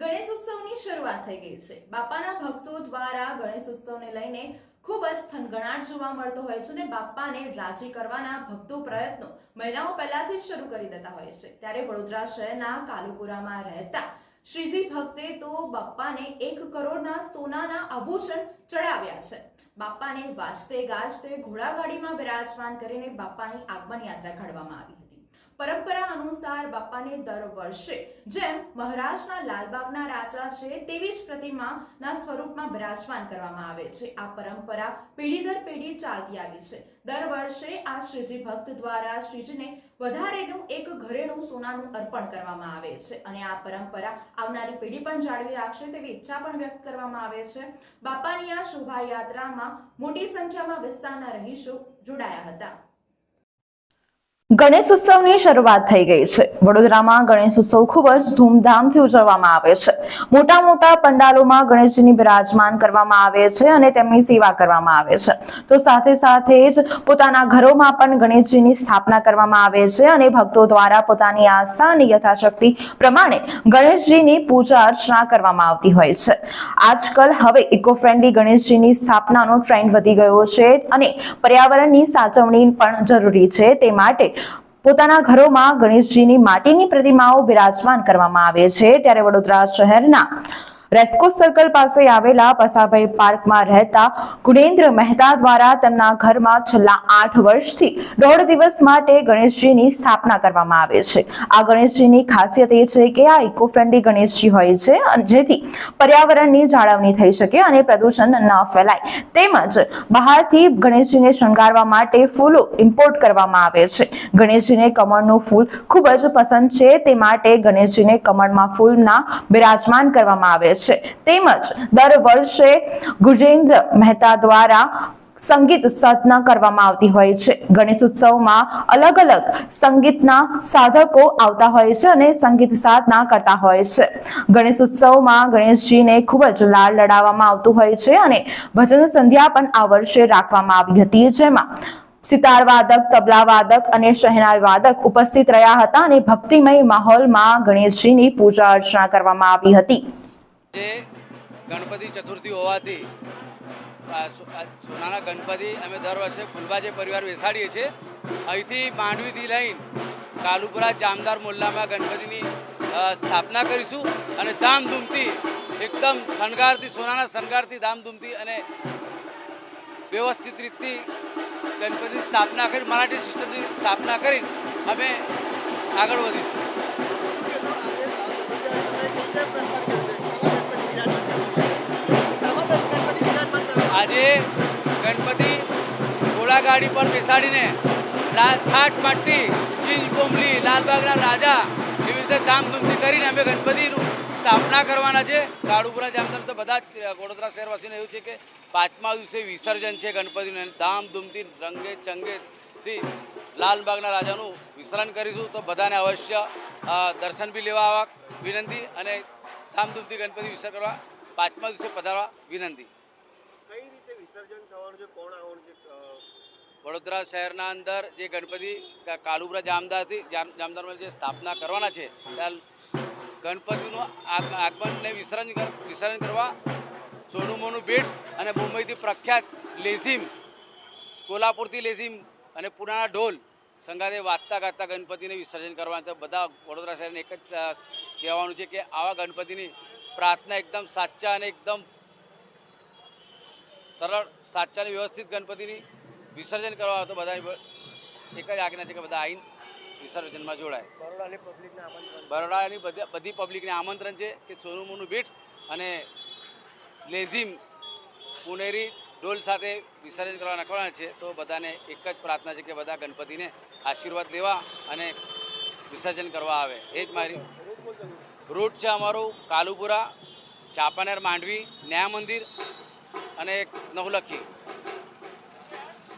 ગણેશ ઉત્સવની શરૂઆત થઈ ગઈ છે. બાપાના ભક્તો દ્વારા ગણેશ ઉત્સવને લઈને ખૂબ જ થનગણાટ જોવા મળતો હોય છે અને બાપાને રાજી કરવાના ભક્તો પ્રયત્નો મહિલાઓ પહેલાથી જ શરૂ કરી દેતા હોય છે. ત્યારે વડોદરા શહેરના કાલુપુરામાં રહેતા શ્રીજી ભક્તે તો બાપાને એક કરોડના સોનાના આભૂષણ ચડાવ્યા છે. બાપાને વાજતે ગાજતે ઘોડાગાડીમાં બિરાજમાન કરીને બાપાની આગમન યાત્રા કાઢવામાં આવી હતી. પરંપરા અનુસાર બાપાને દર વર્ષે જેમ મહારાષ્ટ્રના લાલબાગના રાજા છે, તેવી જ પ્રતિમાના સ્વરૂપમાં બિરાજમાન કરવામાં આવે છે. આ પરંપરા પેઢી દર પેઢી ચાલતી આવી છે. દર વર્ષે આ શ્રીજી ભક્ત દ્વારા શ્રીજીને વધારેનું એક ઘરેણું સોનાનું અર્પણ કરવામાં આવે છે અને આ પરંપરા આવનારી પેઢી પણ જાળવી રાખશે તેવી ઈચ્છા પણ વ્યક્ત કરવામાં આવે છે. બાપાની આ શોભાયાત્રામાં મોટી સંખ્યામાં વિસ્તારના રહીશો જોડાયા હતા. ગણેશ ઉત્સવની શરૂઆત થઈ ગઈ છે. વડોદરામાં ગણેશ ઉત્સવ ખૂબ જ ધૂમધામથી ઉજવવામાં આવે છે. મોટા મોટા પંડાલોમાં ગણેશજીની બિરાજમાન કરવામાં આવે છે અને તેમની સેવા કરવામાં આવે છે. તો સાથે સાથે જ પોતાના ઘરોમાં પણ ગણેશજીની સ્થાપના કરવામાં આવે છે અને ભક્તો દ્વારા પોતાની આસ્થા અને યથાશક્તિ પ્રમાણે ગણેશજીની પૂજા અર્ચના કરવામાં આવતી હોય છે. આજકાલ હવે ઇકો ફ્રેન્ડલી ગણેશજીની સ્થાપનાનો ટ્રેન્ડ વધી ગયો છે અને પર્યાવરણની સાચવણી પણ જરૂરી છે તે માટે પોતાના ઘરોમાં ગણેશજીની માટીની પ્રતિમાઓ બિરાજમાન કરવામાં આવે છે. ત્યારે વડોદરા શહેરના રેસ્કો સર્કલ પાસે આવેલા પસાભાઈ પાર્કમાં રહેતા ગુણેન્દ્ર મહેતા દ્વારા તેમના ઘરમાં છેલ્લા આઠ વર્ષથી દોઢ દિવસ માટે ગણેશજીની સ્થાપના કરવામાં આવે છે. આ ગણેશજીની ખાસિયત એ છે કે આ ઇકો ફ્રેન્ડલી ગણેશજી હોય છે જેથી પર્યાવરણની જાળવણી થઈ શકે અને પ્રદૂષણ ન ફેલાય. તેમજ બહારથી ગણેશજીને શણગારવા માટે ફૂલો ઇમ્પોર્ટ કરવામાં આવે છે. ગણેશજીને કમળનું ફૂલ ખૂબ જ પસંદ છે. તે માટે ગણેશજીને કમળમાં ફૂલના બિરાજમાન કરવામાં આવે છે. તેમજ દર વર્ષે ગુજેન્દ્ર મહેતા દ્વારા સંગીત સાધના કરવામાં આવતી હોય છે. ગણેશ ઉત્સવમાં અલગ અલગ સંગીતના સાધકો આવતા હોય છે અને સંગીત સાધના કરતા હોય છે. ગણેશ ઉત્સવમાં ગણેશજીને ખૂબ જ લાડ લડાવવામાં આવતું હોય છે અને ભજન સંધ્યા પણ આ વર્ષે રાખવામાં આવી હતી. જેમાં સિતાર વાદક તબલા વાદક અને શહેનાઈ વાદક ઉપસ્થિત રહ્યા હતા અને ભક્તિમય માહોલમાં ગણેશજીની પૂજા અર્ચના કરવામાં આવી હતી. જે ગણપતિ ચતુર્થી હોવાથી સોનાના ગણપતિ અમે દર વર્ષે ફૂલબાજે પરિવાર બેસાડીએ છીએ, અહીંથી માંડવીથી લઈને કાલુપુરા જામદાર મોલ્લામાં ગણપતિની સ્થાપના કરીશું અને ધામધૂમથી એકદમ શણગારથી, સોનાના શણગારથી ધામધૂમથી અને વ્યવસ્થિત રીતથી ગણપતિની સ્થાપના કરી, મરાઠી સિસ્ટમની સ્થાપના કરી અમે આગળ વધીશું. આજે ગણપતિ ઘોડાગાડી પર બેસાડીને ઠાઠ માટી ચીંજ બોમલી લાલબાગના રાજા એવી રીતે ધામધૂમથી કરીને અમે ગણપતિનું સ્થાપના કરવાના છે. કાળુપુરા જામદાર તો બધા જ વડોદરા શહેરવાસીને એવું છે કે પાંચમા દિવસે વિસર્જન છે ગણપતિનું ધામધૂમથી રંગે ચંગેથી લાલબાગના રાજાનું વિસર્જન કરીશું. તો બધાને અવશ્ય દર્શન બી લેવા આવવા વિનંતી અને ધામધૂમથી ગણપતિ વિસર્જન કરવા પાંચમા દિવસે પધારવા વિનંતી. છે છે? વડોદરા શહેરના અંદર જે ગણપતિ કાલુબ્રા જામદાર જામદારથી જામ- જામદારમાં જે સ્થાપના કરવાના છે, ત્યાં ગણપતિનું આગ- આગમનને વિસર્જન વિસર્જન કરવા સોનું મોનું બેટ્સ અને મુંબઈથી પ્રખ્યાત લેઝિમ, કોલ્હાપુરથી લેઝિમ અને પુરાણા ઢોલ સંગાતે વાંચતા ગાતા ગણપતિને વિસર્જન કરવાના તો બધા વડોદરા શહેરને એક જ કહેવાનું છે કે આવા ગણપતિની પ્રાર્થના એકદમ સાચા અને એકદમ સરળ સાચાને વ્યવસ્થિત ગણપતિની વિસર્જન કરવા તો બધા એક જ આજ્ઞા છે કે બધા આવીને વિસર્જનમાં જોડાય. બરોડાની બધી પબ્લિકને આમંત્રણ છે કે સોનું મોનું બીટ્સ અને લેઝિમ પુનેરી ડોલ સાથે વિસર્જન કરવા નાખવાના છે તો બધાને એક જ પ્રાર્થના છે કે બધા ગણપતિને આશીર્વાદ લેવા અને વિસર્જન કરવા આવે. એ જ મારી રૂટ છે અમારું કાલુપુરા ચાપાનેર માંડવી ન્યાય મંદિર અને એક નવલખી